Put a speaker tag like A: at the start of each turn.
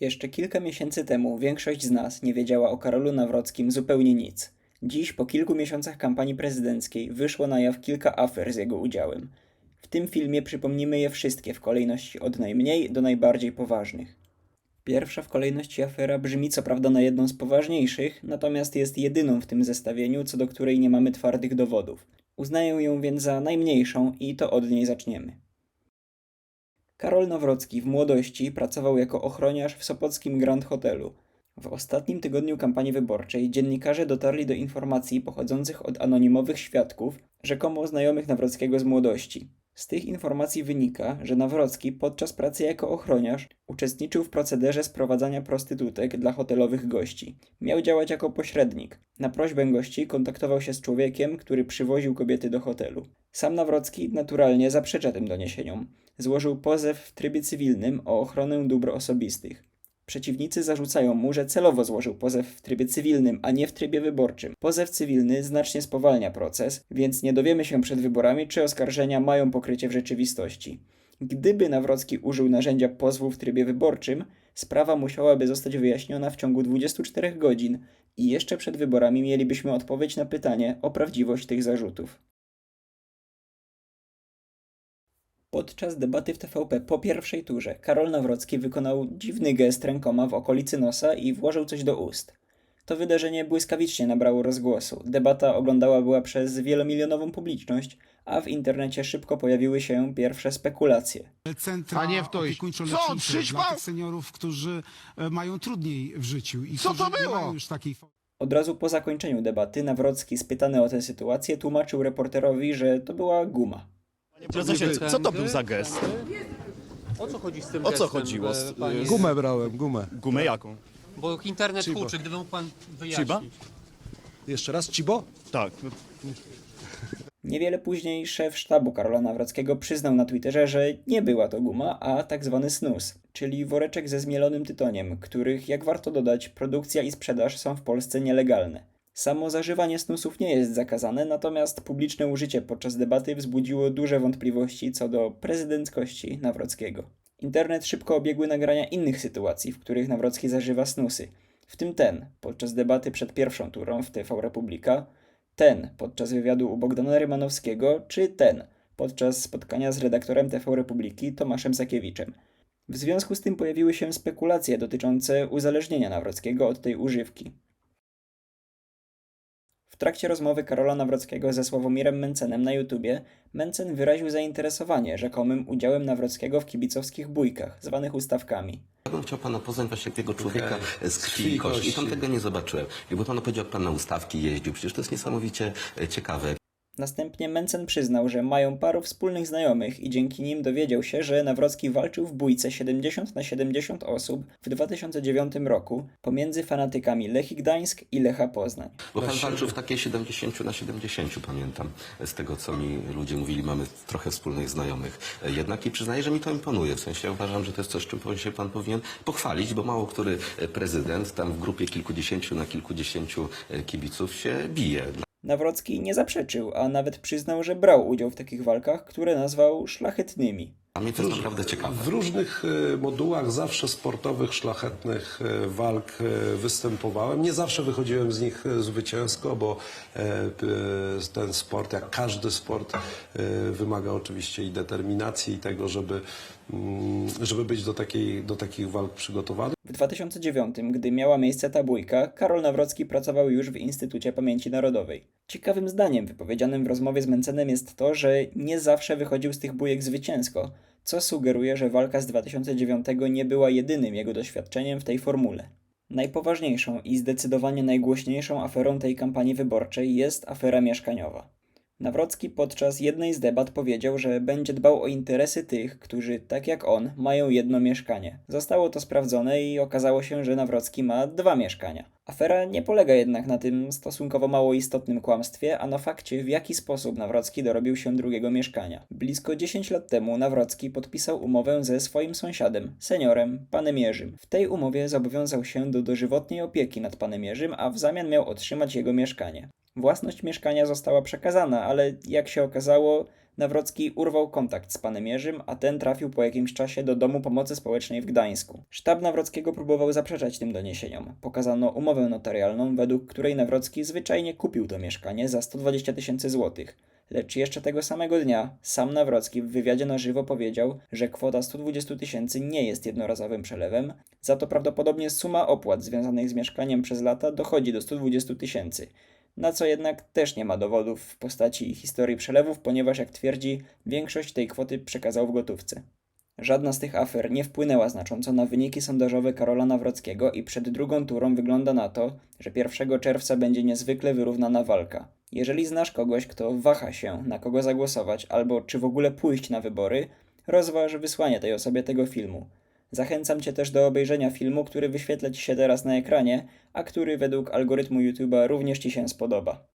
A: Jeszcze kilka miesięcy temu większość z nas nie wiedziała o Karolu Nawrockim zupełnie nic. Dziś, po kilku miesiącach kampanii prezydenckiej, wyszło na jaw kilka afer z jego udziałem. W tym filmie przypomnimy je wszystkie w kolejności od najmniej do najbardziej poważnych. Pierwsza w kolejności afera brzmi co prawda na jedną z poważniejszych, natomiast jest jedyną w tym zestawieniu, co do której nie mamy twardych dowodów. Uznaję ją więc za najmniejszą i to od niej zaczniemy. Karol Nawrocki w młodości pracował jako ochroniarz w Sopockim Grand Hotelu. W ostatnim tygodniu kampanii wyborczej dziennikarze dotarli do informacji pochodzących od anonimowych świadków, rzekomo znajomych Nawrockiego z młodości. Z tych informacji wynika, że Nawrocki podczas pracy jako ochroniarz uczestniczył w procederze sprowadzania prostytutek dla hotelowych gości. Miał działać jako pośrednik. Na prośbę gości kontaktował się z człowiekiem, który przywoził kobiety do hotelu. Sam Nawrocki naturalnie zaprzecza tym doniesieniom. Złożył pozew w trybie cywilnym o ochronę dóbr osobistych. Przeciwnicy zarzucają mu, że celowo złożył pozew w trybie cywilnym, a nie w trybie wyborczym. Pozew cywilny znacznie spowalnia proces, więc nie dowiemy się przed wyborami, czy oskarżenia mają pokrycie w rzeczywistości. Gdyby Nawrocki użył narzędzia pozwu w trybie wyborczym, sprawa musiałaby zostać wyjaśniona w ciągu 24 godzin i jeszcze przed wyborami mielibyśmy odpowiedź na pytanie o prawdziwość tych zarzutów. Podczas debaty w TVP po pierwszej turze Karol Nawrocki wykonał dziwny gest rękoma w okolicy nosa i włożył coś do ust. To wydarzenie błyskawicznie nabrało rozgłosu. Debata oglądała była przez wielomilionową publiczność, a w internecie szybko pojawiły się pierwsze spekulacje.
B: centra
C: A nie w to iść.
B: opiekuńczo-lecznicze
C: Co, przyćpał?
B: dla tych seniorów, którzy e, mają trudniej w życiu i
C: Co to było?
B: już takiej.
A: Od razu po zakończeniu debaty Nawrocki, spytany o tę sytuację, tłumaczył reporterowi, że to była guma.
D: Panie prezesie, co to był za gest?
E: O co chodzi z tym
D: O co
E: gestem,
D: chodziło?
E: e,
D: Z-
E: panie?
F: Gumę brałem, gumę.
D: Gumę jaką?
E: Bo internet
F: Chibo.
E: huczy, gdyby mógł pan wyjaśnić.
D: Chiba?
F: Jeszcze raz, Cibo?
D: Tak.
A: Niewiele później szef sztabu Karola Nawrockiego przyznał na Twitterze, że nie była to guma, a tak zwany snus, czyli woreczek ze zmielonym tytoniem, których, jak warto dodać, produkcja i sprzedaż są w Polsce nielegalne. Samo zażywanie snusów nie jest zakazane, natomiast publiczne użycie podczas debaty wzbudziło duże wątpliwości co do prezydenckości Nawrockiego. Internet szybko obiegły nagrania innych sytuacji, w których Nawrocki zażywa snusy, w tym ten podczas debaty przed pierwszą turą w TV Republika, ten podczas wywiadu u Bogdana Rymanowskiego, czy ten podczas spotkania z redaktorem TV Republiki Tomaszem Sakiewiczem. W związku z tym pojawiły się spekulacje dotyczące uzależnienia Nawrockiego od tej używki. W trakcie rozmowy Karola Nawrockiego ze Sławomirem Mencenem na YouTubie, Mencen wyraził zainteresowanie rzekomym udziałem Nawrockiego w kibicowskich bójkach, zwanych ustawkami.
G: Ja bym chciał pana poznać właśnie tego człowieka z krwi i kości. I tam tego nie zobaczyłem. Jakby pan powiedział, jak pan na ustawki jeździł, przecież to jest niesamowicie e, ciekawe.
A: Następnie Mencen przyznał, że mają paru wspólnych znajomych i dzięki nim dowiedział się, że Nawrocki walczył w bójce 70 na 70 osób w 2009 roku pomiędzy fanatykami Lechii Gdańsk i Lecha Poznań.
G: Bo pan walczył w takie 70 na 70, pamiętam. Z tego, co mi ludzie mówili, mamy trochę wspólnych znajomych. Jednak i przyznaję, że mi to imponuje. W sensie ja uważam, że to jest coś, czym się pan powinien pochwalić, bo mało który prezydent tam w grupie kilkudziesięciu na kilkudziesięciu kibiców się bije.
A: Nawrocki nie zaprzeczył, a nawet przyznał, że brał udział w takich walkach, które nazwał szlachetnymi.
G: A mnie to jest naprawdę ciekawe.
F: W różnych e, modułach zawsze sportowych, szlachetnych e, walk e, występowałem. Nie zawsze wychodziłem z nich zwycięsko, bo ten sport, jak każdy sport, wymaga oczywiście i determinacji, i tego, żeby, mm, żeby być do, takiej, do takich walk przygotowany.
A: W 2009, gdy miała miejsce ta bójka, Karol Nawrocki pracował już w Instytucie Pamięci Narodowej. Ciekawym zdaniem wypowiedzianym w rozmowie z Mencenem jest to, że nie zawsze wychodził z tych bójek zwycięsko, co sugeruje, że walka z 2009 nie była jedynym jego doświadczeniem w tej formule. Najpoważniejszą i zdecydowanie najgłośniejszą aferą tej kampanii wyborczej jest afera mieszkaniowa. Nawrocki podczas jednej z debat powiedział, że będzie dbał o interesy tych, którzy, tak jak on, mają jedno mieszkanie. Zostało to sprawdzone i okazało się, że Nawrocki ma dwa mieszkania. Afera nie polega jednak na tym stosunkowo mało istotnym kłamstwie, a na fakcie, w jaki sposób Nawrocki dorobił się drugiego mieszkania. Blisko 10 lat temu Nawrocki podpisał umowę ze swoim sąsiadem, seniorem, panem Jerzym. W tej umowie zobowiązał się do dożywotniej opieki nad panem Jerzym, a w zamian miał otrzymać jego mieszkanie. Własność mieszkania została przekazana, ale jak się okazało, Nawrocki urwał kontakt z panem Jerzym, a ten trafił po jakimś czasie do Domu Pomocy Społecznej w Gdańsku. Sztab Nawrockiego próbował zaprzeczać tym doniesieniom. Pokazano umowę notarialną, według której Nawrocki zwyczajnie kupił to mieszkanie za 120 tysięcy złotych. Lecz jeszcze tego samego dnia sam Nawrocki w wywiadzie na żywo powiedział, że kwota 120 tysięcy nie jest jednorazowym przelewem, za to prawdopodobnie suma opłat związanych z mieszkaniem przez lata dochodzi do 120 tysięcy. Na co jednak też nie ma dowodów w postaci historii przelewów, ponieważ jak twierdzi, większość tej kwoty przekazał w gotówce. Żadna z tych afer nie wpłynęła znacząco na wyniki sondażowe Karola Nawrockiego i przed drugą turą wygląda na to, że 1 czerwca będzie niezwykle wyrównana walka. Jeżeli znasz kogoś, kto waha się, na kogo zagłosować, albo czy w ogóle pójść na wybory, rozważ wysłanie tej osobie tego filmu. Zachęcam Cię też do obejrzenia filmu, który wyświetla Ci się teraz na ekranie, a który według algorytmu YouTube'a również Ci się spodoba.